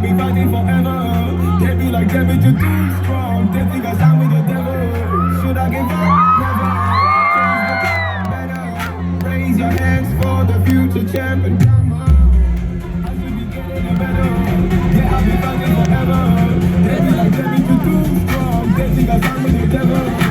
I be fighting forever. They be like, damn it, you're too strong. They think I sound with the devil. Should I give up? Never. Better. Raise your hands for the future champion. I should be getting better. Yeah, I'll be fighting forever. They be like, damn it, you're too strong. They think I sound with the devil.